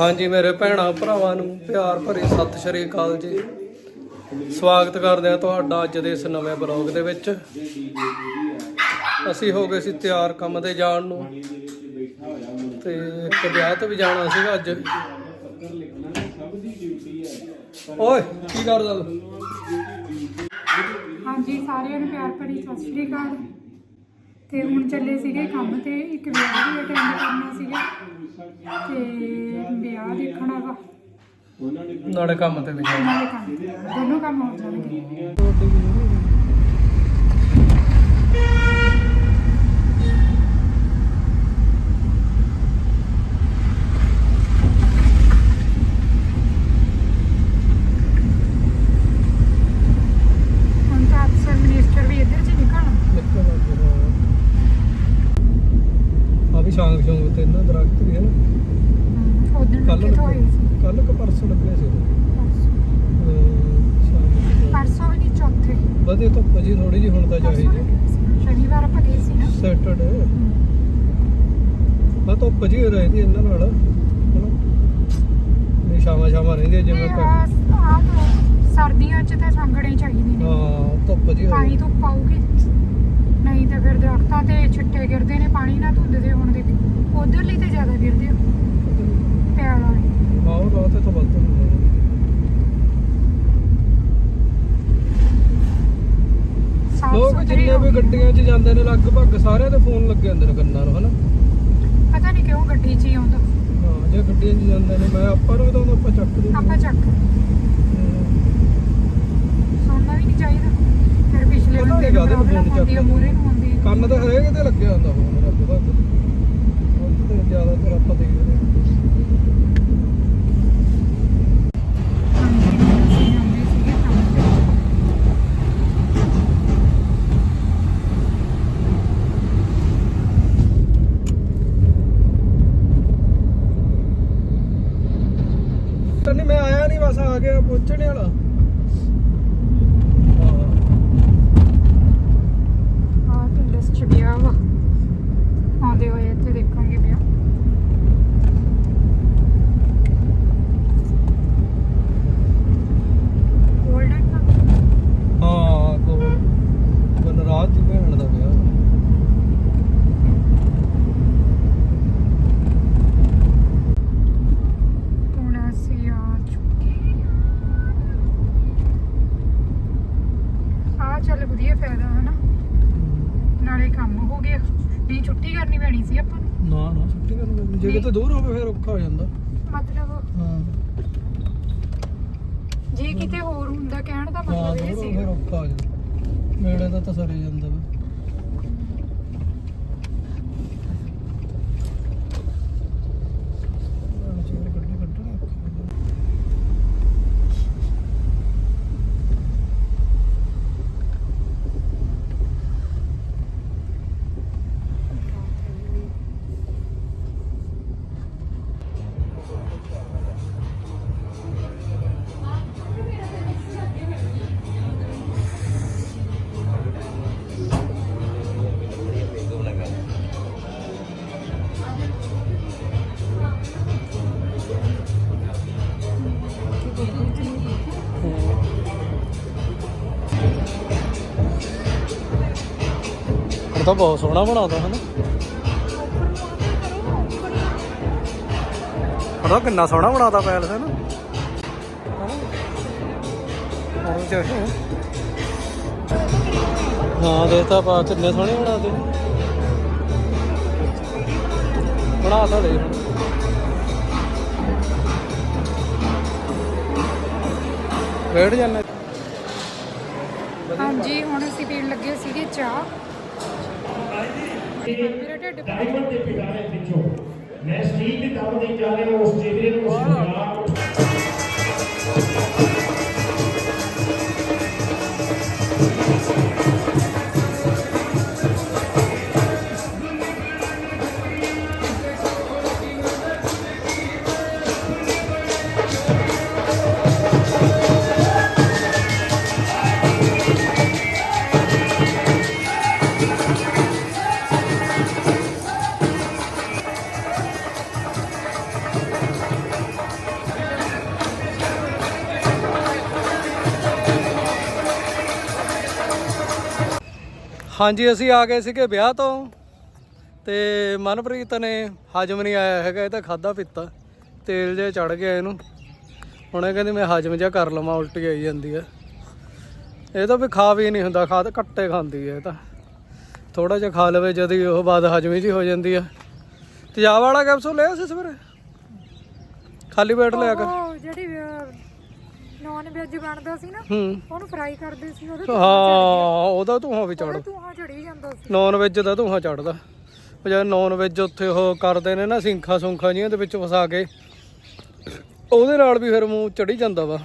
ਹਾਂਜੀ, ਮੇਰੇ ਭੈਣਾਂ, ਭਰਾਵਾਂ ਨੂੰ ਪਿਆਰ ਭਰੀ ਸਤਿ ਸ਼੍ਰੀ ਅਕਾਲ ਜੀ। ਸਵਾਗਤ ਕਰਦੇ ਆ ਤੁਹਾਡਾ ਅੱਜ ਦੇ ਇਸ ਨਵੇਂ ਬਲੌਗ ਦੇ ਵਿੱਚ। ਅਸੀਂ ਹੋ ਗਏ ਸੀ ਤਿਆਰ ਕੰਮ ਤੇ ਜਾਣ ਨੂੰ। ਤੇ ਇੱਕ ਵਿਆਹ ਤੇ ਵੀ ਜਾਣਾ ਸੀਗਾ ਅੱਜ। ਓਏ, ਕੀ ਕਰਦਾ ਤੂੰ? ਹਾਂਜੀ, ਸਾਰਿਆਂ ਨੂੰ ਪਿਆਰ ਭਰੀ ਸਤਿ ਸ਼੍ਰੀ ਅਕਾਲ। ਤੇ ਹੁਣ ਚੱਲੇ ਸੀਗੇ ਕੰਮ ਤੇ ਇੱਕ ਵਿਆਹ ਵੀ ਅਟੈਂਡ ਕਰਨਾ ਸੀਗਾ ਤੇ ਵਿਆਹ ਦੇਖਣਾ ਵਾ ਨਾਲੇ ਕੰਮ ਤੇ ਵੀ ਜਾਣਾ ਨਾਲੇ ਕੰਮ ਦੋਨੋਂ ਕੰਮ ਹੋ ਜਾਣਗੇ ਹੁਣ ਤਾਂ ਅਫਸਰ ਮਿਨਿਸਟਰ ਵੀ ਇੱਧਰ ਚ ਨਿਕਲਣ ਆ ਵੀ ਸ਼ਾਂਗ ਸ਼ੌਂਗ ਤੇ ਨਾ ਦਰਖਤ ਵੀ ਹੈ ਨਾ ਉਦੋਂ ਕੱਲ ਲੱਗੇ ਤਾਂ ਹੋਏ ਸੀ ਕੱਲ ਕ ਪਰਸੋਂ ਲੱਗੇ ਸੀ ਪਰਸੋਂ। ਅਹ ਸ਼ਾਮ ਨੂੰ ਪਰਸੋਂ ਵੀ ਨਹੀਂ ਚੌਥੇ ਵਧੀਆ ਧੁੱਪ ਜੀ ਥੋੜੀ ਜੀ ਹੁਣ ਤਾਂ ਪਰਸੋਂ ਚਾਹੀਦੀ ਲੱਗੇ ਸੀ। ਸ਼ਨੀਵਾਰ ਆਪਾਂ ਗਏ ਸੀ ਨਾ। ਸੈਟਰਡੇ। ਆ ਧੁੱਪ ਜੀ ਰਹਿੰਦੀ ਇਹਨਾਂ ਨਾਲ। ਹਨਾ? ਨਹੀਂ ਸ਼ਾਮਾਂ ਸ਼ਾਮਾਂ ਰਹਿੰਦੀਆਂ ਜਿਵੇਂ ਨਹੀਂ, ਪ- ਆਹ- ਆਹ ਤਾਂ ਸਰਦੀਆਂ 'ਚ ਤਾਂ ਸੰਗਣੇ ਚਾਹੀਦੇ ਨੇ। ਹਾਂ ਧੁੱਪ ਜੀ ਤਾਂ ਹੀ ਧੁੱਪ ਆਊਗੀ। ਨਹੀਂ ਤਾਂ ਫਿਰ ਦਰਖਤਾਂ ਤੇ ਛਿੱਟੇ ਗਿਰਦੇ ਨੇ ਪਾਣੀ ਨਾਲ ਧੁੰਦਦੇ ਹੁਣ ਦੇ ਉਧਰਲੀ ਤੇ ਜ਼ਿਆਦਾ ਗਿਰਦੇ ਆ। ਪਿਆਲ ਆਹ ਰਾਤ ਤੋਂ ਵੱਧ ਹੁੰਦਾ ਸਾਫ਼ ਲੋਕ ਹੋ ਗਈ। ਗੱਡੀਆਂ 'ਚ ਜਾਂਦੇ ਨੇ ਲਗਭਗ ਸਾਰਿਆਂ ਦੇ ਫੋਨ ਲੱਗੇ ਹੁੰਦੇ ਨੇ ਕੰਨਾਂ ਨੂੰ ਹਨਾ ਪਤਾ ਨਹੀਂ ਕਿਉਂ ਗੱਡੀ 'ਚ ਹੀ ਆਉਂਦਾ ਹਾਂ ਜੇ ਗੱਡੀਆਂ 'ਚ ਜਾਂਦੇ ਨੇ ਮੈਂ ਆਪਾਂ ਨੂੰ ਤਾਂ ਆਪਾਂ ਚੱਕ ਦੇ ਆਪਾਂ ਚੱਕ ਸੁਣਨਾ ਵੀ ਨਹੀਂ ਚਾਹੀਦਾ ਫਿਰ ਪਿਛਲੇ ਪਤਾ ਬੰਦੇ ਨੀ ਨੂੰ ਕਾਹਦੇ ਨੂੰ। ਮੂਰੇ ਨੂੰ ਹੁੰਦੀ ਆ। ਕੰਨ ਤਾਂ ਹਰੇਕ ਤੇ ਲੱਗਿਆ ਹੁੰਦਾ ਫੋਨ ਹੁਣ ਤੇ ਜ਼ਿਆਦਾਤਰ ਆਪਾਂ ਦੇਖਦੇ ਹਾਂ ਹਾਂਜੀ ਅਸੀਂ ਜਾਂਦੇ ਸੀਗੇ ਕੰਮ ਤੇ ਤਾਂ ਨਹੀਂ ਮੈਂ ਆਇਆ ਨਹੀਂ ਬਸ ਆ ਗਿਆ ਪਹੁੰਚਣੇ ਵਾਲਾ ਹਾਂ ਆਹ ਪਿੰਡ 'ਚ ਵਿਆਹ ਵਾ ਆਉਂਦੇ ਹੋਏ ਇੱਥੇ ਦੇਖਾਂਗੇ ਵਿਆਹ ਗੋਲਡਨ ਹਾਂ ਕੋਲ ਬਨਰਾਜ ਦੀ ਭੈਣ ਦਾ ਵਿਆਹ ਹੁਣ ਅਸੀਂ ਆ ਚੁੱਕੇ ਆ ਚੱਲ ਵਧੀਆ ਫਾਇਦਾ ਹਨਾ ਨਾਲੇ ਕੰਮ ਹੋ ਗਿਆ ਨਹੀਂ ਛੁੱਟੀ ਕਰਨੀ ਪੈਣੀ ਸੀ ਆਪਾਂ ਨੂੰ ਨਾ ਨਾ ਛੁੱਟੀ ਕਰਨ ਲੱਗੀ ਜੇ ਕਿਤੇ ਦੂਰ ਹੋਵੇ ਫਿਰ ਔਖਾ ਹੋ ਜਾਂਦਾ। ਮਤਲਬ ਹਾਂ। ਜੇ ਕਿਤੇ ਹੋਰ ਹੁੰਦਾ ਕਹਿਣ ਦਾ ਹਾਂ ਮਤਲਬ ਇਹ ਸੀ। ਔਖਾ ਹੋ ਜਾਂਦਾ। ਨੇੜੇ ਦਾ ਤਾਂ ਸਰੇ ਜਾਂਦਾ ਵਾ। ਤਾਂ ਬਹੁਤ ਸੋਹਣਾ ਬਣਾਉਂਦਾ ਹੈ ਪਤਾ ਕਿੰਨਾ ਸੋਹਣਾ ਬਣਾਉਂਦਾ ਪੈਲਸ ਹੈ ਨਾ ਹਾਂ ਦੇਖਤਾ ਪਾ ਕਿੰਨੇ ਸੋਹਣੇ ਬਣਾਦੇ ਬਣਾ ਤਾਂ ਦੇ ਬੈਠ ਜਾਣਾ ਹਾਂਜੀ, ਹੁਣ ਅਸੀਂ ਪੀਣ ਲੱਗੇ ਸੀਗੇ ਚਾਹ। ਮੇਰਾ ਢਿੱਡ ਡਾਇਮੰਡ ਦੇ ਪਿਟਾਰੇ ਪਿੱਛੋਂ। ਮੈਂ ਸਟੀਲ ਦੀ ਦਮ ਦੇ ਚਾਲੇ ਆਸਟ੍ਰੇਲੀਆ ਨੂੰ ਸਿਖਾ ਹਾਂਜੀ, ਅਸੀਂ ਆ ਗਏ ਸੀਗੇ ਵਿਆਹ ਤੋਂ ਤੇ ਮਨਪ੍ਰੀਤ ਨੇ ਹਜਮ ਨਹੀਂ ਆਇਆ ਹੈਗਾ, ਇਹ ਤਾਂ ਖਾਦਾ ਪੀਤਾ, ਤੇਲ ਜਿਹਾ ਚੜ ਗਿਆ ਇਹਨੂੰ। ਹੁਣ ਇਹ ਕਹਿੰਦੀ ਮੈਂ ਹਜਮ ਜਿਹਾ ਕਰ ਲਵਾਂ, ਉਲਟੀ ਆਈ ਜਾਂਦੀ ਹੈ ਇਹ ਤਾਂ ਵੀ ਖਾ ਵੀ ਨਹੀਂ ਹੁੰਦਾ, ਖਾ ਤਾਂ ਘੱਟੇ ਖਾਂਦੀ ਹੈ ਇਹ ਤਾਂ। ਥੋੜਾ ਜਿਹਾ ਖਾ ਲਵੇ ਜਦ ਉਹ ਬਾਅਦ ਹਜਮੀ ਜੀ ਹੋ ਜਾਂਦੀ ਆ। ਤੇਜ਼ਾਬ ਵਾਲਾ ਕੈਪਸੂਲ ਲਿਆ ਸੀ ਸਵੇਰੇ? ਖਾਲੀ ਪੇਟ ਲਿਆ ਕਰ। ਜਿਹੜੀ ਨੌਨ ਵੈਜ ਬਣਦਾ ਸੀ ਨਾ ਹੂੰ। ਉਹਨੂੰ ਫਰਾਈ ਕਰਦੇ ਸੀ ਉਹਦੇ ਹਾਂ ਉਹਦਾ ਧੂਆਂ ਵੀ ਚੜ ਧੂਆਂ ਚੜੀ ਜਾਂਦਾ ਸੀ। ਨੌਨ ਵੈਜ ਦਾ ਧੂਆਂ ਚੜਦਾ ਉਹ ਜਦ ਨੌਨ ਵੈਜ ਉੱਥੇ ਉਹ ਕਰਦੇ ਨੇ ਨਾ ਸਿੰਖਾਂ ਸੁੰਖਾਂ ਜੀਆਂ ਦੇ ਵਿੱਚ ਫਸਾ ਕੇ ਉਹਦੇ ਨਾਲ ਵੀ ਫਿਰ ਮੂੰਹ ਚੜੀ ਜਾਂਦਾ ਵਾ।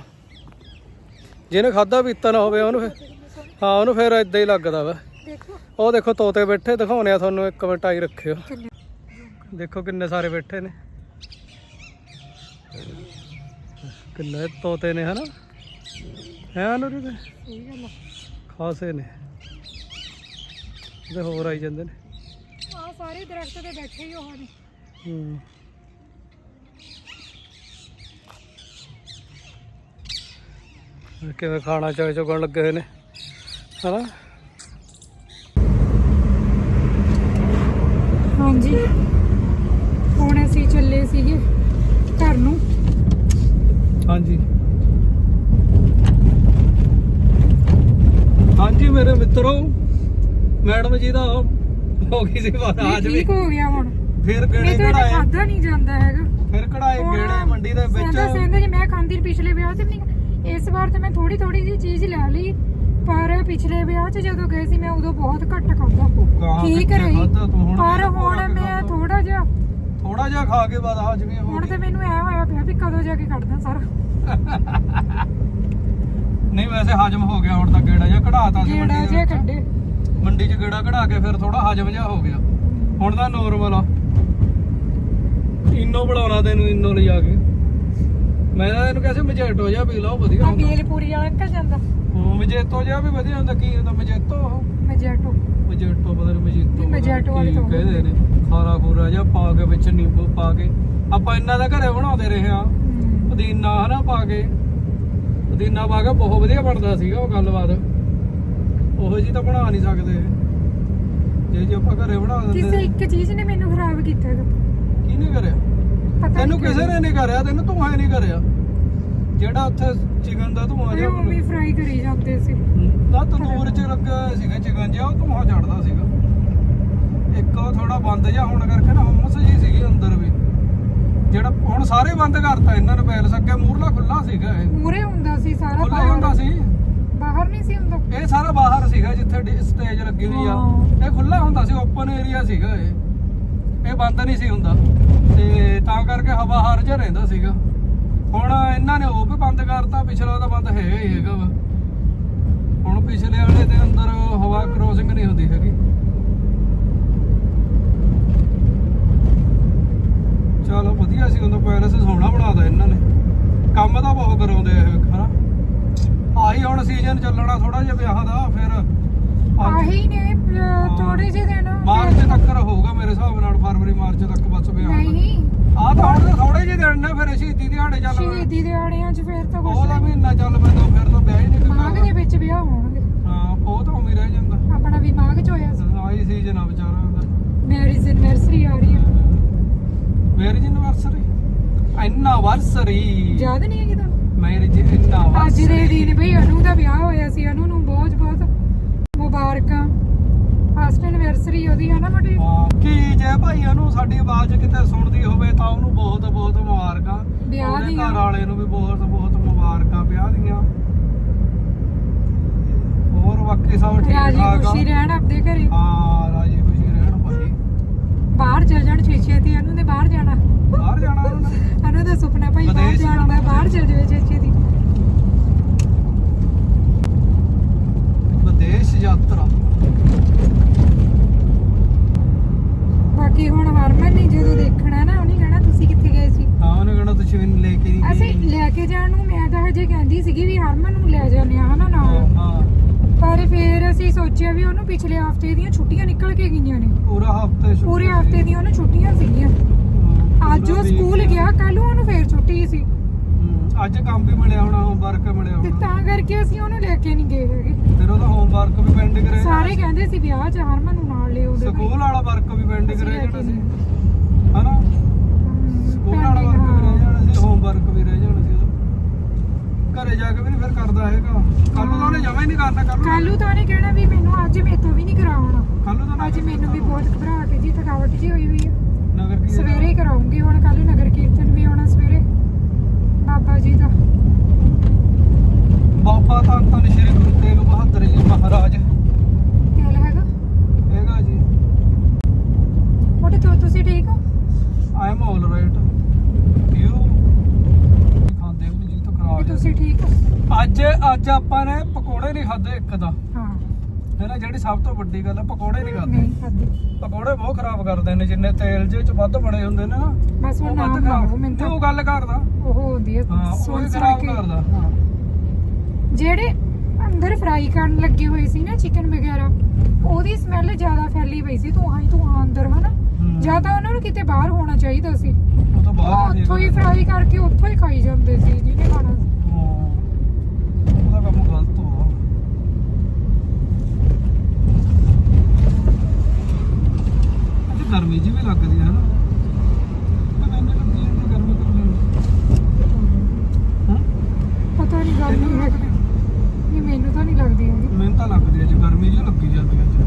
ਜਿਹਨੇ ਖਾਦਾ ਪੀਤਾ ਨਾ ਹੋਵੇ ਉਹਨੂੰ ਫਿਰ ਹਾਂ ਉਹਨੂੰ ਫਿਰ ਇਦਾਂ ਹੀ ਲੱਗਦਾ ਵਾ। ਦੇਖੋ। ਉਹ ਦੇਖੋ ਤੋਤੇ ਬੈਠੇ ਦਿਖਾਉਣੇ ਆ ਤੁਹਾਨੂੰ ਇੱਕ ਮਿੰਟ ਆਈ ਰੱਖਿਓ। ਦੇਖੋ ਕਿੰਨੇ ਸਾਰੇ ਬੈਠੇ ਨੇ। ਕਿੰਨੇ ਤੋਤੇ ਨੇ ਹਨਾ? ਹੈ ਅਨੁਰੀ ਦੇ ਸਹੀ ਗੱਲ ਆ। ਖਾਸੇ ਨੇ। ਤੇ ਹੋਰ ਆਈ ਜਾਂਦੇ ਨੇ। ਆਹ ਸਾਰੇ ਦਰਖਤ ਤੇ ਬੈਠੇ ਹੀ ਉਹ ਨੇ। ਹੂੰ। ਕਿਵੇਂ ਖਾਣਾ ਚਾਹ ਚੁਗਣ ਲੱਗੇ ਹੋਏ ਨੇ ਹਨਾ? ਹਾਂਜੀ ਹੁਣ ਅਸੀਂ ਚੱਲੇ ਸੀਗੇ ਘਰ ਨੂੰ ਹਾਂਜੀ। ਹਾਂਜੀ ਮੇਰੇ ਮਿੱਤਰੋ ਮੈਡਮ ਜੀ ਦਾ ਹੋ ਗਈ ਸੀ ਬਾਤ ਅੱਜ ਵੀ ਠੀਕ ਹੋ ਗਿਆ ਹੁਣ। ਫਿਰ ਤਾਂ ਇਹ ਕਢਾਏ। ਖਾਦਾ ਨਹੀਂ ਜਾਂਦਾ ਹੈਗਾ। ਫਿਰ ਕਢਾਏ ਗੇੜੇ ਮੰਡੀ ਦੇ ਵਿੱਚ। ਸਹਿੰਦਾ ਸਹਿੰਦਾ ਜੀ ਮੈਂ ਖਾਂਦੀ ਰਹੀ ਪਿਛਲੇ ਵਿਆਹ 'ਚ ਵੀ ਨਹੀਂ ਇਸ ਵਾਰ ਤਾਂ ਮੈਂ ਥੋੜੀ ਥੋੜੀ ਜੀ ਚੀਜ਼ ਲੈ ਲਈ ਪਰ ਪਿਛਲੇ ਵਿਆਹ 'ਚ ਜਦੋਂ ਗਏ ਸੀ ਮੈਂ ਉਦੋਂ ਬਹੁਤ ਘੱਟ ਖਾਦਾ ਗਾਹਾਂ ਠੀਕ ਕਿੱਥੇ ਰਹੀ। ਖਾਧਾ ਤੂੰ ਹੁਣ? ਪਰ ਹੁਣ ਮੈਂ ਖਾਧਾ। ਥੋੜਾ ਜਿਹਾ ਥੋੜਾ ਜਿਹਾ ਖਾ ਕੇ ਬਾਅਦ ਹਾਜ਼ਮੀ ਹੋ ਹੁਣ ਤੇ ਮੈਨੂੰ ਐ ਹੋਇਆ ਪਿਆ ਵੀ ਕਦੋਂ ਜਾ ਕੇ ਕੱਢਦਾ ਸਾਰਾ। ਨਹੀਂ ਵੈਸੇ ਹਜਮ ਹੋ ਗਿਆ ਹੁਣ ਤਾਂ ਗੇੜਾ ਜਿਹਾ ਕਢਾਤਾ ਸੀ ਜਿਹੜਾ ਮੰਡੀ ਦੇ ਜਿਹਾ ਵਿੱਚ। ਕੱਢੇ। ਮੰਡੀ 'ਚ ਗੇੜਾ ਕਢਾ ਕੇ ਫਿਰ ਥੋੜਾ ਹਜਮ ਜਿਹਾ ਹੋ ਗਿਆ। ਹੁਣ ਤਾਂ ਨੋਰਮਲ ਆ। ਇਨੋ ਬਣਾਉਣਾ ਤੈਨੂੰ ਇਨੋ ਲਿਜਾ ਕੇ। ਮੈਂ ਤਾਂ ਇਹਨੂੰ ਕਿਹਾ ਸੀ ਮਜੈਟੋ ਜਿਹਾ ਪੀ ਲਓ ਵਧੀਆ ਆ ਹੁੰਦਾ। ਬੇਲਪੂਰੀ ਵਾਲਾ ਅੰਕਲ ਜਾਂਦਾ। ਹਾਂ ਮਜੈਟੋ ਜਿਹਾ ਵੀ ਵਧੀਆ ਹੁੰਦਾ। ਕੀ ਹੁੰਦਾ? ਮਜੈਟੋ ਉਹ? ਮਜੈਟੋ। ਮਜੈਟੋ ਪਤਾ ਨਹੀਂ ਮਜੈਟੋ ਨਹੀਂ, ਮਜੈਟੋ ਵਾਲੇ ਤਾਂ ਕਹਿੰਦੇ ਨੇ। ਖਾਰਾ ਖੂਰਾ ਜਿਹਾ ਪਾ ਕੇ ਵਿੱਚ ਨਿੰਬੂ ਪਾ ਕੇ। ਆਪਾਂ ਇਹਨਾਂ ਦਾ ਘਰੇ ਬਣਾਉਂਦੇ ਰਹੇ ਆ ਪੁਦੀਨਾ ਹਨਾ ਪਾ ਕੇ। ਪੁਦੀਨਾ ਪਾ ਕੇ ਬਹੁਤ ਵਧੀਆ ਬਣਦਾ ਸੀਗਾ ਉਹ ਗੱਲਬਾਤ। ਉਹੋ ਜੀ ਤਾਂ ਬਣਾ ਨਹੀਂ ਸਕਦੇ। ਜੇ ਜੇ ਆਪਾਂ ਘਰੇ ਬਣਾ ਕਿਸੇ ਦਿੰਦੇ ਇੱਕ ਚੀਜ਼ ਨੇ ਮੈਨੂੰ ਖਰਾਬ ਕੀਤਾ ਹੈਗਾ। ਕੀ ਨਹੀਂ ਕਰਿਆ? ਤੈਨੂੰ ਕਿਸੇ ਨੇ ਨਹੀਂ ਕਰਿਆ ਤੈਨੂੰ ਧੂਆਂ ਨਹੀਂ ਕਰਿਆ। ਜਿਹੜਾ ਉੱਥੇ ਚਿਕਨ ਦਾ ਧੂਆਂ ਉਹ ਜਿਹਾ ਵੀ ਫਰਾਈ ਕਰੀ ਜਾਂਦੇ ਸੀ। ਨਾ ਤੰਦੂਰ 'ਚ ਲੱਗਾ ਸੀਗਾ ਚਿਕਨ ਜਿਹਾ ਉਹ ਧੂਆਂ ਚੜਦਾ ਸੀਗਾ। ਇੱਕ ਉਹ ਥੋੜਾ ਬੰਦ ਜਿਹਾ ਹੋਣ ਕਰਕੇ ਨਾ ਹਮਸ ਜੀ ਸੀਗੀ ਅੰਦਰ ਵੀ। ਜਿਹੜਾ ਹੁਣ ਸਾਰੇ ਬੰਦ ਕਰਤਾ ਇਹਨਾਂ ਨੇ ਪੈਲਸ ਅੱਗੇ ਮੂਰਲਾ ਖੁੱਲਾ ਸੀਗਾ ਇਹ। ਮੂਰੇ ਹੁੰਦਾ ਸੀ ਸਾਰਾ ਖੁੱਲਾ ਹੁੰਦਾ ਸੀ। ਬਾਹਰ ਨਹੀਂ ਸੀ ਹੁੰਦਾ। ਇਹ ਸਾਰਾ ਬਾਹਰ ਸੀਗਾ ਜਿੱਥੇ ਸਟੇਜ ਲੱਗੀ ਹੋਈ ਆ। ਹਾਂ। ਇਹ ਖੁੱਲਾ ਹੁੰਦਾ ਸੀ ਓਪਨ ਏਰੀਆ ਸੀਗਾ ਇਹ। ਇਹ ਬੰਦ ਨਹੀਂ ਸੀ ਹੁੰਦਾ। ਤੇ ਤਾਂ ਕਰਕੇ ਹਵਾ ਹਰ ਜਿਹਾ ਰਹਿੰਦਾ ਸੀਗਾ। ਹੁਣ ਇਹਨਾਂ ਨੇ ਉਹ ਵੀ ਬੰਦ ਕਰਤਾ ਪਿਛਲਾ ਤਾਂ ਬੰਦ ਹੈਗਾ ਹੀ ਹੈਗਾ ਵਾ। ਹੁਣ ਪਿਛਲੇ ਵਾਲੇ ਦੇ ਅੰਦਰ ਹਵਾ ਕ੍ਰੋਸਿੰਗ ਨਹੀਂ ਹੁੰਦੀ ਹੈਗੀ। ਚਲੋ ਵਧੀਆ ਸੀ ਉਹਦਾ ਪੈਲਸ ਸੋਹਣਾ ਬਣਾਦਾ ਇਹਨਾਂ ਨੇ। ਕੰਮ ਤਾਂ ਬਹੁਤ ਕਰਾਉਂਦੇ ਆ ਇਹ ਹਨਾ? ਆਹੀ ਹੁਣ ਸੀਜ਼ਨ ਚੱਲਣਾ ਥੋੜਾ ਜਿਹਾ ਵਿਆਹ ਦਾ ਫਿਰ ਆਹੀ ਨੇ ਥੋੜੇ ਜਿਹੇ ਦਿਨ ਮਾਰਚ ਤੱਕ ਹੋਊਗਾ ਮੇਰੇ ਹਿਸਾਬ ਨਾਲ ਫਰਵਰੀ ਮਾਰਚ ਤੱਕ ਬਸ ਵਿਆਹ ਨਹੀਂ। ਆਹ ਤਾਂ ਹੁਣ ਥੋੜੇ ਜਿਹੇ ਦਿਨ ਨੇ ਫਿਰ ਸ਼ਹੀਦੀ ਦਿਹਾੜੇ ਚੱਲ ਸ਼ਹੀਦੀ ਦਿਹਾੜਿਆਂ 'ਚ ਫਿਰ ਤਾਂ ਕੁਝ ਉਹਦਾ ਮਹੀਨਾ ਚੱਲ ਪੈਂਦਾ ਫਿਰ ਤਾਂ ਵਿਆਹ ਹੀ ਨਹੀਂ ਮਾਘ ਦੇ ਵਿੱਚ ਵਿਆਹ ਹੋਣਗੇ। ਹਾਂ ਉਹ ਤਾਂ ਉਮੀ ਰਹਿ ਜਾਂਦਾ। ਆਪਣਾ ਵੀ ਮਾਘ 'ਚ ਹੋਇਆ ਸੀ। ਆਹੀ ਸੀਜ਼ਨ ਆ ਵਿਚਾਰਾ ਮੈਰਿਜ ਐਨਵਰਸਰੀ ਆ ਰਹੀ ਮੈਰਿਜ ਐਨਵਰਸਰੀ ਐਨਵਰਸਰੀ ਯਾਦ ਨਹੀਂ ਹੈਗੀ ਤੁਹਾਨੂੰ? ਮੈਰਿਜ ਅੱਜ ਦੇ ਦਿਨ ਬਈ ਅਨੂ ਦਾ ਵਿਆਹ ਹੋਇਆ ਸੀ ਅਨੂ ਨੂੰ ਬਹੁਤ ਬਹੁਤ ਮੁਬਾਰਕਾਂ। ਫਸਟ ਐਨਵਰਸਰੀ ਉਹਦੀ ਹੈ ਨਾ ਹਾਂ ਕੀ ਜੇ ਭਾਈ ਉਹਨੂੰ ਸਾਡੀ ਆਵਾਜ਼ ਕਿਤੇ ਸੁਣਦੀ ਹੋਵੇ ਤਾਂ ਉਹਨੂੰ ਬਹੁਤ ਬਹੁਤ ਮੁਬਾਰਕਾਂ। ਵਿਆਹ ਉਹਦੇ ਦੀਆਂ। ਘਰ ਵਾਲੇ ਨੂੰ ਵੀ ਬਹੁਤ ਬਹੁਤ ਮੁਬਾਰਕਾਂ ਵਿਆਹ ਦੀਆਂ। ਹੋਰ ਬਾਕੀ ਸਭ ਠੀਕ ਰਾਜੀ ਠਾਕ ਖੁਸ਼ੀ ਆ ਰਹਿਣ ਆਪਦੇ ਘਰੇ। ਹਾਂ ਰਾਜੀ ਖੁਸ਼ੀ ਰਹਿਣ ਭਾਈ। ਬਾਹਰ ਚਲ ਜਾਣ ਛੇਛੇ ਤੇ ਅਨੂ ਨੇ ਬਾਹਰ ਜਾਣਾ। ਬਾਹਰ ਜਾਣਾ ਉਹਨਾਂ ਨੇ? ਦਾ ਸੁਪਨਾ ਭਾਈ ਬਾਹਰ ਵਿਦੇਸ਼ ਜਾਣ ਦਾ ਬਾਹਰ ਚਲ ਜਾਵੇ ਛੇਛੇ ਦੀ। ਵਿਦੇਸ਼ ਯਾਤਰਾ। ਬਾਕੀ ਹੁਣ ਹਰਮਨ ਨੇ ਜਦੋਂ ਦੇਖਣਾ ਨਾ ਉਹਨੇ ਕਹਿਣਾ ਤੁਸੀਂ ਕਿੱਥੇ ਗਏ ਸੀ? ਹਾਂ ਉਹਨੇ ਕਹਿਣਾ ਤੁਸੀਂ ਮੈਨੂੰ ਲੈ ਕੇ ਨਹੀਂ ਅਸੀਂ ਲੈ ਕੇ ਜਾਣ ਨੂੰ ਮੈਂ ਤਾਂ ਹਜੇ ਕਹਿੰਦੀ ਸੀਗੀ ਵੀ ਹਰਮਨ ਨੂੰ ਲੈ ਜਾਂਦੇ ਆ ਹਨਾ ਨਾਲ ਹਾਂ। ਪਰ ਫਿਰ ਅਸੀਂ ਸੋਚਿਆ ਵੀ ਉਹਨੂੰ ਪਿਛਲੇ ਹਫ਼ਤੇ ਦੀਆਂ ਛੁੱਟੀਆਂ ਨਿਕਲ ਕੇ ਗਈਆਂ ਨੇ। ਪੂਰਾ ਹਫ਼ਤੇ ਪੂਰੇ ਹਫ਼ਤੇ ਦੀਆਂ ਉਹਨੂੰ ਛੁੱਟੀਆਂ ਸੀਗੀਆਂ। ਅੱਜ ਉਹ ਸਕੂਲ ਗਿਆ ਕੱਲ ਉਹਨੂੰ ਫੇਰ ਛੁੱਟੀ ਸੀ। ਅੱਜ ਕੰਮ ਵੀ ਮਿਲਿਆ ਹੋਣਾ ਹੋਮਵਰਕ ਮਿਲਿਆ ਤੇ ਹੋਣਾ। ਤਾਂ ਕਰਕੇ ਅਸੀਂ ਉਹਨੂੰ ਲੈ ਕੇ ਨਹੀਂ ਗਏ ਹੈਗੇ। ਫਿਰ ਉਹਦਾ ਹੋਮਵਰਕ ਵੀ ਪੈਂਡਿੰਗ ਰਹਿ ਸਾਰੇ ਕਹਿੰਦੇ ਸੀ ਵਿਆਹ ਚ ਹਰਮਨ ਨੂੰ ਨਾਲ ਲਿਓ ਉਹਦੇ ਸਕੂਲ ਵਾਲਾ ਵਰਕ ਵੀ ਪੈਂਡਿੰਗ ਰਹਿ ਜਾਣਾ ਸੀ। ਹਨਾ? ਸਕੂਲ ਵਾਲਾ ਵਰਕ ਵੀ ਰਹਿ। ਜਾਣਾ ਸੀ ਹੋਮਵਰਕ ਵੀ ਰਹਿ ਜਾਣਾ ਸੀ। ਘਰੇ ਜਾ ਕੇ ਵੀ ਨਹੀਂ ਫਿਰ ਕਰਦਾ ਹੈਗਾ ਕੱਲ ਨੂੰ ਤਾਂ ਉਹਨੇ ਜਮਾ ਹੀ ਨਹੀਂ ਕਰਨਾ ਕੱਲ ਨੂੰ ਕੱਲੂ ਤਾਂ ਉਹਨੇ ਕਹਿਣਾ ਵੀ ਮੈਨੂੰ ਅੱਜ ਮੇਤੋਂ ਵੀ ਨਹੀਂ ਕਰਾਉਣਾ। ਕੱਲ ਨੂੰ ਤਾਂ ਅੱਜ ਮੈਨੂੰ ਵੀ ਬਹੁਤ ਘਬਰਾਹਟ ਜੀ ਥਕਾਵਟ ਜੀ ਹੋਈ ਹੋਈ ਹੈ ਨਗਰ ਕੀ ਸਵੇਰੇ ਹੀ ਕਰਾਉਂਗੀ ਹੁਣ ਕੱਲ ਨਗਰ ਕੀਰਤਨ ਵੀ ਆਉਣਾ ਸਵੇਰੇ। ਬਾਬਾ ਜੀ ਦਾ। ਬਾਬਾ ਤਾਂ ਤਾਂ ਸ਼੍ਰੀ ਗੁਰੂ ਤੇਗ ਬਹਾਦਰ ਜੀ ਮਹਾਰਾਜ। ਤੇਲ ਹੈਗਾ? ਹੈਗਾ ਜੀ। ਉਹਦੇ ਤੋਂ ਤੁਸੀਂ ਠੀਕ ਹੋ? I am all right you ਵੀ ਤੁਸੀਂ ਠੀਕ ਹੋ? ਅੱਜ ਅੱਜ ਆਪਾਂ ਨੇ ਪਕੌੜੇ ਨਹੀਂ ਖਾਦੇ ਇੱਕ ਦਾ ਹਾਂ। ਹੈ ਨਾ ਜਿਹੜੀ ਸਭ ਤੋਂ ਵੱਡੀ ਗੱਲ ਆ ਪਕੌੜੇ ਨਹੀਂ ਖਾਦੇ ਨਹੀਂ ਖਾਦੀ ਪਕੌੜੇ ਬਹੁਤ ਖਰਾਬ ਕਰਦੇ ਨੇ ਜਿੰਨੇ ਤੇਲ ਜੇ ਚ ਵੱਧ ਬਣੇ ਹੁੰਦੇ ਨੇ ਨਾ ਬਸ ਉਹ ਉਹ ਵੱਧ ਨਾਮ ਖਰਾਬ ਲਾਓ ਮੈਨੂੰ ਤਾਂ ਉਹ ਗੱਲ ਕਰਦਾ। ਉਹ ਹੁੰਦੀ ਹੈ ਹਾਂ ਉਹ ਸੁਣ ਹੀ ਸੁਣ ਖਰਾਬ ਕੇ। ਕਰਦਾ। ਹਾਂ। ਜਿਹੜੇ ਅੰਦਰ ਫਰਾਈ ਕਰਨ ਲੱਗੇ ਹੋਏ ਸੀ ਨਾ ਚਿਕਨ ਵਗੈਰਾ ਉਹਦੀ ਸਮੈਲ ਜ਼ਿਆਦਾ ਫੈਲੀ ਪਈ ਸੀ ਤੂੰ ਆਈ ਤੂੰ ਆ ਅੰਦਰ ਹਨਾ? ਹੂੰ। ਜਾਂ ਤਾਂ ਉਹਨਾਂ ਨੂੰ ਕਿਤੇ ਬਾਹਰ ਹੋਣਾ ਚਾਹੀਦਾ ਸੀ। ਬਾਹਰ ਉੱਥੋਂ ਹੀ ਫਰਾਈ ਕਰਕੇ ਉੱਥੋਂ ਹੀ ਖਾਈ ਜਾਂਦੇ ਸੀ ਜਿਹਨੇ ਖਾਣਾ ਸੀ। ਉਹਦਾ ਕੰਮ ਗਲਤ ਹੋ ਅੱਜ ਗਰਮੀ ਜੀ ਵੀ ਲੱਗਦੀ ਹੈ ਨਾ ਤੇ ਮੈਨੂੰ ਲੱਗਦੀ ਹੈ ਕਿ ਗਰਮੀ ਕਿੰਨੀ ਹਾਂ ਪਤਾ ਨਹੀਂ ਗੱਲ ਨਹੀਂ ਹੈ ਨਹੀਂ ਮੈਨੂੰ ਤਾਂ ਨਹੀਂ ਲੱਗਦੀ ਹੈਗੀ ਮੈਨੂੰ ਤਾਂ ਲੱਗਦੀ ਹੈ ਜੀ ਗਰਮੀ ਜੀ ਲੱਗੀ ਜਾਂਦੀ ਹੈ ਅੱਜ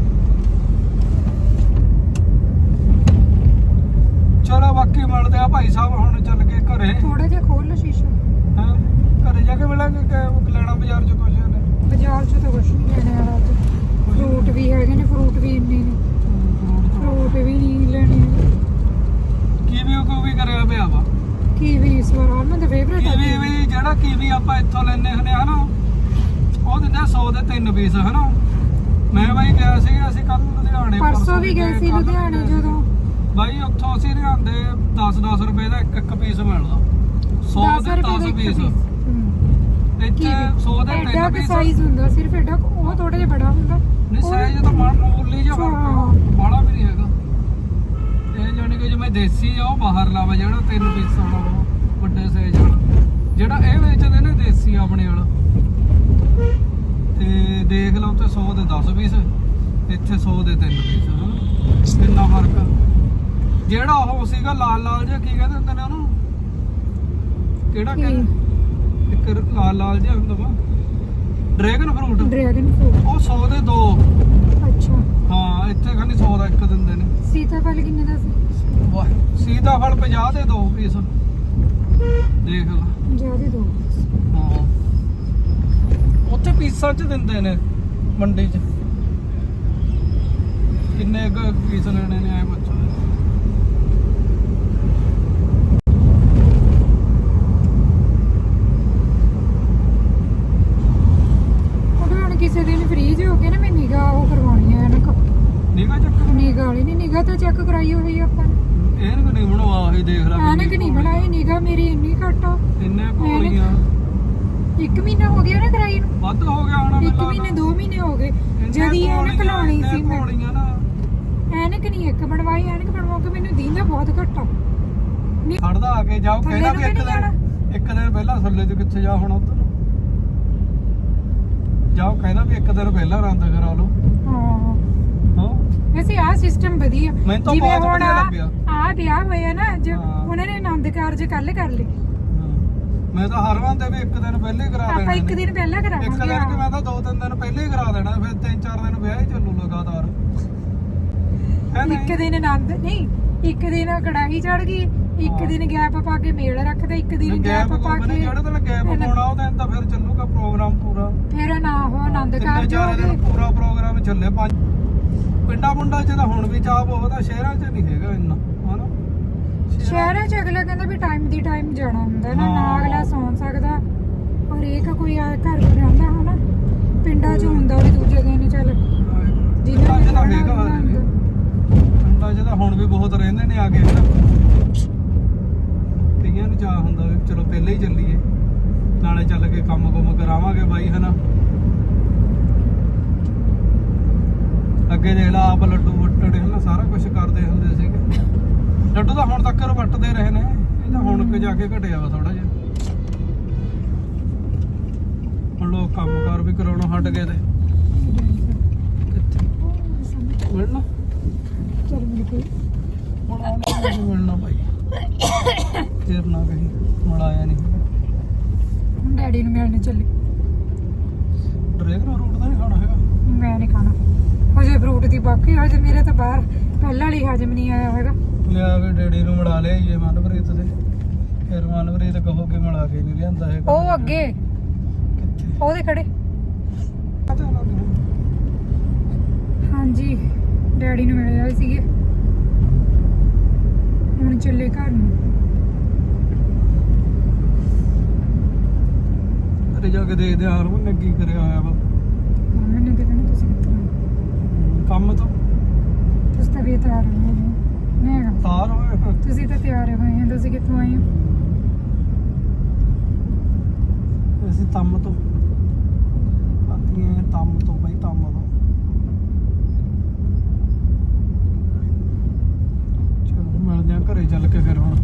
ਚਲੋ ਬਾਕੀ ਮਿਲਦੇ ਆ ਭਾਈ ਸਾਹਿਬ ਹੁਣ ਚੱਲ ਕੇ ਘਰੇ ਥੋੜਾ ਜਿਹਾ ਖੋਲ ਲਓ ਸ਼ੀਸ਼ਾ ਹਾਂ ਘਰੇ ਜਾ ਕੇ ਮਿਲਾਂਗੇ ਕਿ ਲੈਣਾ ਬਾਜ਼ਾਰ ਚ ਕੁਝ ਨੇ ਬਾਜ਼ਾਰ 'ਚ ਤਾਂ ਕੁਝ ਨਹੀਂ ਲੈਣੇ ਵਾਲਾ ਅੱਜ ਫਰੂਟ ਵੀ ਹੈਗੇ ਨੇ ਫਰੂਟ ਵੀ ਇੰਨੇ ਨੇ ਫਰੂਟ ਵੀ ਨਹੀਂ ਲੈਣੇ ਕੀਵੀ ਕੋ ਵੀ ਕਰਿਆ ਪਿਆ ਵਾ ਕੀਵੀ ਇਸ ਵਾਰ ਹਰਮਨ ਦਾ ਫੇਵਰੇਟ ਕੀਵੀ ਵੀ ਜਿਹੜਾ ਕੀਵੀ ਆਪਾਂ ਇੱਥੋਂ ਲੈਨੇ ਹੁੰਦੇ ਆ ਹਨਾ? ਉਹ ਦਿੰਦੇ ਆ 100 ਦੇ ਤਿੰਨ ਪੀਸ ਹਨਾ? ਮੈਂ ਬਾਈ ਗਿਆ ਸੀ ਅਸੀਂ ਕੱਲ ਲੁਧਿਆਣੇ ਪਰਸੋਂ ਵੀ ਗਏ ਸੀ ਲੁਧਿਆਣੇ। ਜਦੋਂ? ਬਾਈ ਉੱਥੋਂ ਅਸੀਂ ਲਿਆਂਦੇ 10-10 ਰੁਪਏ ਦਾ ਇੱਕ ਇੱਕ ਪੀਸ ਮਿਲਦਾ। 100 ਦੇ 10 ਪੀਸ ਇੱਥੇ 100 ਦੇ ਐਡਾ ਤਿੰਨ ਕਿ ਪੀਸ ਸਾਈਜ਼ ਹੁੰਦਾ ਸਿਰਫ ਐਡਾ ਉਹ ਥੋੜਾ ਜਿਹਾ ਬੜਾ ਹੁੰਦਾ। ਨਹੀਂ ਸਾਈਜ਼ ਤਾਂ ਦੇਸੀ ਆ ਉਹ ਬਾਹਰਲਾ ਵਾ ਜਿਹੜਾ ਤਿੰਨ ਪੀਸ ਆਉਣਾ ਉਹ ਵੱਡੇ ਸਾਈਜ਼ ਜਿਹੜਾ ਇਹ ਵੇਚਦੇ ਨੇ ਦੇਸੀ ਆਪਣੇ ਵਾਲਾ। ਤੇ ਦੇਖ ਲਓ ਤੇ 100 ਦੇ 10 ਪੀਸ ਇੱਥੇ 100 ਦੇ 3 ਪੀਸ ਕਿੰਨਾ ਫ਼ਰਕ ਜਿਹੜਾ ਉਹ ਸੀਗਾ ਲਾਲ ਲਾਲ ਜਿਹਾ ਕੀ ਕਹਿੰਦੇ ਹੁੰਦੇ ਨੇ ਉਹਨੂੰ? ਕਿਹੜਾ ਕਹਿੰਦੇ? ਇੱਕ ਲਾਲ ਲਾਲ ਜਿਹਾ ਹੁੰਦਾ ਵਾ। Dragon fruit. Dragon fruit. ਉਹ 100 ਦੇ 2 ਸੀਤਾਫਲ ਕਿੰਨੇ ਦਾ ਸੀ? ਵਾਹ ਸੀਤਾਫਲ 50 ਦੇ ਦੋ ਪੀਸ। ਦੇਖ ਲਾ। ਜ਼ਿਆਦਾ ਦੋ ਹਾਂ। ਉੱਥੇ ਪੀਸਾਂ 'ਚ ਦਿੰਦੇ ਨੇ ਮੰਡੀ 'ਚ। ਕਿੰਨੇ ਕੁ ਪੀਸ ਲੈਣੇ ਨੇ ਐ ਪੁੱਛੋ ਉਹ ਹੁਣ ਕਿਸੇ ਦਿਨ ਫ੍ਰੀ ਹੋ ਕੇ ਨਾ ਮੈਂ ਨਿਗਾਹ ਉਹ ਕਰਵਾਉਣੀ ਹੈ ਐਨਕ ਨੀਗਾ ਚੱਕ ਨਿਗਾਹ ਵਾਲੀ ਨਹੀਂ ਨਿਗਾਹ ਤਾਂ ਚੈੱਕ ਕਰਾਈ ਹੋਈ ਆਪਾਂ ਨੇ। ਇਹਨ ਨਹੀਂ ਬਣਵਾ ਹੀ ਦੇਖ ਲੈ ਐਨਕ ਨਹੀਂ ਬਣਾਈ ਨਿਗਾਹ ਮੇਰੀ ਇੰਨੀ ਘੱਟ ਆ। ਇੰਨੇ ਕੋਲੀਆਂ ਇੱਕ ਮਹੀਨਾ ਹੋ ਗਿਆ ਨਾ ਕਰਾਈ ਨੂੰ। ਵੱਧ ਹੋ ਗਿਆ ਹੁਣ ਇੱਕ ਮਹੀਨੇ ਦੋ ਮਹੀਨੇ ਹੋ ਗਏ। ਜਦੀ ਐਨਕ ਲਾਉਣੀ ਸੀ ਮੈਂ। ਕੋਲੀਆਂ ਨਾ। ਐਨਕ ਨਹੀਂ ਇੱਕ ਬਣਵਾਈ ਐਨਕ ਬਣਵਾ ਕੇ ਮੈਨੂੰ ਦੀਂਦਾ ਬਹੁਤ ਘੱਟ ਆ। ਨਹੀਂ ਖੜਦਾ ਆ ਕੇ ਜਾਓ ਥੱਲੇ ਕਹਿੰਦਾ ਨੂੰ ਵੀ ਇੱਕ ਨਹੀਂ ਦਿਨ ਇੱਕ ਦਿਨ ਪਹਿਲਾਂ ਥੱਲੇ ਤੋਂ ਕਿੱਥੇ ਜਾ ਹੁਣ ਉੱਧਰ? ਜਾਓ ਕਹਿੰਦਾ ਵੀ ਇੱਕ ਦਿਨ ਪਹਿਲਾਂ ਰੰਦ ਕਰਾ ਲਓ। ਹਾਂ। ਵੈਸੇ ਆਹ ਸਿਸਟਮ ਵਧੀਆ ਮੈਨੂੰ ਤਾਂ ਜਿਵੇਂ ਬਹੁਤ ਹੁਣ ਵਧੀਆ ਲੱਗਿਆ। ਆ ਵਿਆਹ ਹੋਇਆ ਨਾ ਅੱਜ ਹਾਂ। ਉਹਨਾਂ ਨੇ ਆਨੰਦ ਕਾਰਜ ਕੱਲ ਕਰ ਲਏ ਮੈਂ ਤਾਂ ਹਰ ਵਾਰ ਤੇ ਵੀ ਇੱਕ ਦਿਨ ਪਹਿਲੇ ਹੀ ਕਰਾ ਦੇਣਾ ਆਪਾਂ ਇੱਕ ਦਿਨ ਪਹਿਲਾਂ ਇੱਕ ਕਰਾਵਾਂਗੇ ਦਿਨ ਕਿ ਹਾਂ। ਮੈਂ ਤਾਂ ਦੋ ਤਿੰਨ ਦਿਨ ਪਹਿਲੇ ਹੀ ਕਰਾ ਦੇਣਾ ਫਿਰ ਤਿੰਨ ਚਾਰ ਦਿਨ ਵਿਆਹ ਹੀ ਚੱਲੂ ਲਗਾਤਾਰ ਹੈ ਇੱਕ ਦਿਨ ਆਨੰਦ ਨਹੀਂ ਇੱਕ ਦਿਨ ਕੜਾਹੀ ਚੜ ਗਈ ਇੱਕ ਹਾਂ। ਦਿਨ ਗੈਪ ਪਾ ਕੇ ਮੇਲ ਰੱਖਦਾ ਇੱਕ ਦਿਨ ਗੈਪ ਪਾ ਕੇ ਜਿਹੜਾ ਦਿਨ ਗੈਪ ਫਿਰ- ਪਾਉਣਾ ਉਹ ਦਿਨ ਤਾਂ ਫਿਰ ਚੱਲੂਗਾ ਪ੍ਰੋਗਰਾਮ ਪੂਰਾ ਫਿਰ ਨਾ ਉਹ ਆਨੰਦ ਤਿੰਨ ਕਾਰਜ ਹੋ ਚਾਰ ਦਿਨ ਗਏ ਪੂਰਾ ਪ੍ਰੋਗਰਾਮ ਚੱਲੇ ਪੰਜ ਪਿੰਡਾਂ ਮੁੰਡਾ ਚ ਤਾਂ ਹੁਣ ਵੀ ਚਾਹ ਬਹੁਤ ਆ ਸ਼ਹਿਰਾਂ 'ਚ ਨਹੀਂ ਹੈਗਾ ਇੰਨਾ ਹਨਾ? ਸ਼ਹਿਰਾਂ 'ਚ ਅਗਲਾ ਕਹਿੰਦਾ ਵੀ ਟਾਈਮ ਦੀ ਟਾਈਮ ਜਾਣਾ ਹੁੰਦਾ ਨਾ ਨਾ। ਅਗਲਾ ਸੌਂ ਸਕਦਾ। ਔਰ ਇੱਕ ਕੋਈ ਆ ਘਰ ਕੋਲ ਰਹਿੰਦਾ ਹਨਾ ਪਿੰਡਾਂ 'ਚ ਹੁੰਦਾ ਵੀ ਦੂਜੇ ਦਿਨ ਚੱਲ। ਜਿਹਨਾਂ ਤਾਂ ਹੈਗਾ। ਪਿੰਡਾਂ 'ਚ ਹੁਣ ਵੀ ਬਹੁਤ ਰਹਿੰਦੇ ਨੇ ਆ ਕੇ ਹਨਾ। ਕਈਆਂ ਨੂੰ ਚਾਹ ਹੁੰਦਾ ਵੀ ਚਲੋ ਪਹਿਲੇ ਹੀ ਚੱਲੀਏ ਨਾਲੇ ਚੱਲ ਕੇ ਕੰਮ ਕੁਮ ਕਰਾਵਾਂਗੇ ਬਾਈ ਹਨਾ? ਅੱਗੇ ਦੇਖ ਲਾ ਆਪ ਲੱਡੂ ਵੱਟੜੇ ਹਨਾ ਸਾਰਾ ਕੁਝ ਕਰਦੇ ਹੁੰਦੇ ਸੀਗੇ। ਲੱਡੂ ਤਾਂ ਹੁਣ ਤੱਕ ਵੱਟਦੇ ਰਹੇ ਨੇ ਇਹ ਤਾਂ ਹੁਣ ਕਿ ਜਾ ਕੇ ਘਟਿਆ ਵਾ ਥੋੜਾ ਜਿਹਾ। ਹੁਣ ਲੋਕ ਕੰਮ ਕਾਰ ਵੀ ਕਰਾਉਣਾ ਹਟ ਗਏ ਤੇ। ਕਿੱਥੇ? ਮਿਲਣਾ? ਚਲ ਮਿਲ ਗਈ ਹੁਣ ਆਉਣਾ ਨਹੀਂ ਮਿਲਣਾ ਭਾਈ। ਤੇਰ ਨਾ ਕਹੀ ਮਲਾਇਆ ਨਹੀਂ। ਹੁਣ ਡੈਡੀ ਨੂੰ ਮਿਲਣ ਚੱਲੀ। ਡਰੇਗਰ ਰੋਡ ਦਾ ਨਹੀਂ ਖਾਣਾ ਹੈਗਾ। ਮੈਂ ਨਹੀਂ ਖਾਣਾ। ਹਜੇ ਫਰੂਟ ਦੀ ਬਾਕੀ ਹਜੇ ਮੇਰੇ ਤਾਂ ਬਾਹਰ ਪਹਿਲਾਂ ਵਾਲੀ ਹਜਮ ਨਹੀਂ ਆਇਆ ਹੈਗਾ। ਲਿਆ ਕੇ ਡੈਡੀ ਨੂੰ ਮਿਲਾ ਲਿਆ ਇਹ ਮਨਪ੍ਰੀਤ ਦੇ। ਫਿਰ ਮਨਪ੍ਰੀਤ ਕਹੋ ਕਿ ਮਿਲਾ ਕੇ ਨਹੀਂ ਲਿਆਂਦਾ ਹੈਗਾ। ਉਹ ਅੱਗੇ। ਕਿੱਥੇ? ਉਹਦੇ ਖੜੇ। ਪਤਾ ਹਾਂਜੀ ਡੈਡੀ ਨੂੰ ਮਿਲੇ ਆਏ ਸੀਗੇ। ਹੁਣ ਚੱਲੇ ਘਰ ਨੂੰ। ਅਰੇ ਜਾ ਕੇ ਦੇਖਦੇ ਹਾਂ ਹਰਮਨ ਨੇ ਕੀ ਕਰਿਆ ਹੋਇਆ ਵਾ। ਮੰਮੀ ਨੇ ਦੇਖਣਾ ਤੁਸੀਂ। ਕਿੱਥੇ ਕੰਮ ਤਾਂ। ਤੁਸੀਂ ਤਾਂ ਵੀ ਤਿਆਰ ਹੋ। ਨਹੀਂ ਤਾਰ ਫਿਰ। ਤੁਸੀਂ ਤਾਂ ਤਿਆਰ ਹੋਏ ਹੋ। ਤੁਸੀਂ ਕਿੱਥੋਂ ਆਏ ਹੋ? ਅਸੀਂ ਤੰਮ ਤੋਂ। ਆਤੀਆਂ ਤੰਮ ਤੋਂ ਬਈ ਤੰਮ ਤੋਂ। ਚਲੋ ਮਿਲਦੇ ਆ ਘਰੇ ਚੱਲ ਕੇ ਫਿਰ ਹੁਣ।